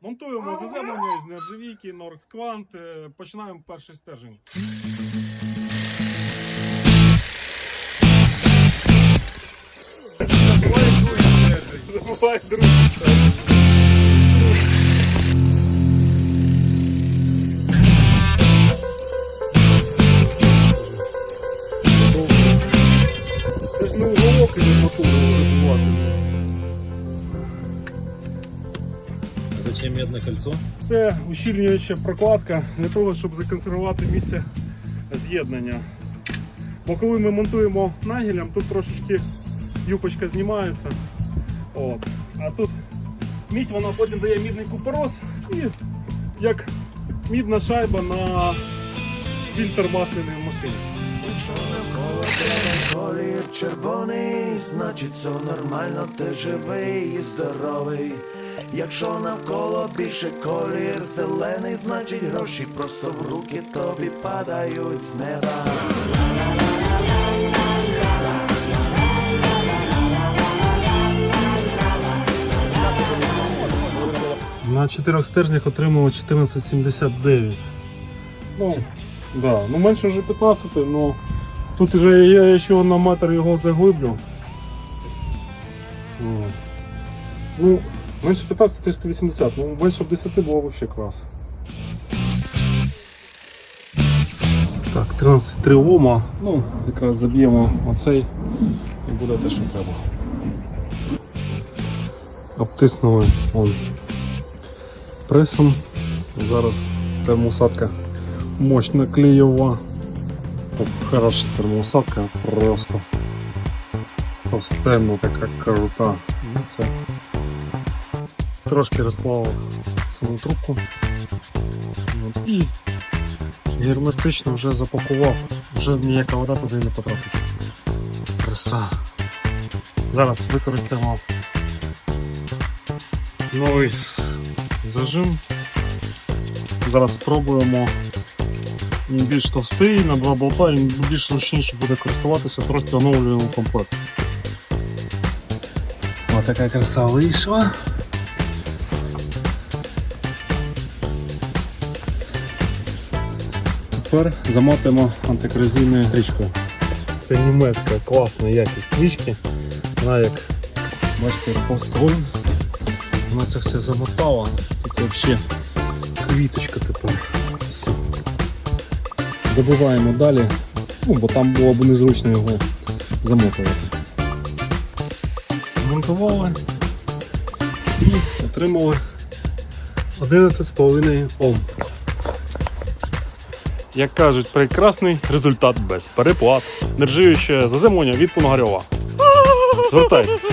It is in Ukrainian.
Монтуємо заземлення з нержавійки, Norx Quant. Е, Починаємо перший стержень. Забувай другий стержень. Це ж не уголок і не мотор розбивати. Зачем медное кольцо? Це ущільнююча прокладка для того, щоб законсервувати місце з'єднання. Бо коли ми монтуємо нагілем, тут трошечки юпочка знімається. От. А тут мідь вона потім дає мідний купорос і як мідна шайба на фільтр масляної машини. Колір червоний, значить все нормально, ти живий і здоровий. Якщо навколо більше колір зелений, значить гроші просто в руки тобі падають з неба. На чотирьох стержнях отримали 1479. Ну, да. ну менше вже 15, але тут вже я ще на метр його заглиблю. Ну, менше 15 380, ну менше б 10 було взагалі клас. Так, 13,3 Ома. Ну, якраз заб'ємо оцей і буде те, що треба. Обтиснули он пресом. Зараз термоусадка мощна клеєва. Хороша термоусадка, просто товстенна, така крута. Ну, Це. Трошки розплавив саму трубку. І герметично вже запакував, вже ніяка вода туди не потрапить. Краса. Зараз використаємо новий зажим. Зараз спробуємо. Він більш товстий на два болта, він більш зручніше буде користуватися, просто оновлюємо комплект. Ось така краса вийшла. Тепер замотуємо антикорозійною стрічкою. Це німецька класна якість стрічки. Вона як бачите, построєн. Вона це все замотала. Тут взагалі квіточка тепер. Все. Добиваємо далі, ну, бо там було б незручно його замотувати. Змонтували і отримали 11,5 Ом. Як кажуть, прекрасний результат без переплат. Нержавіюче заземлення від Пунгарьова. Звертайтесь.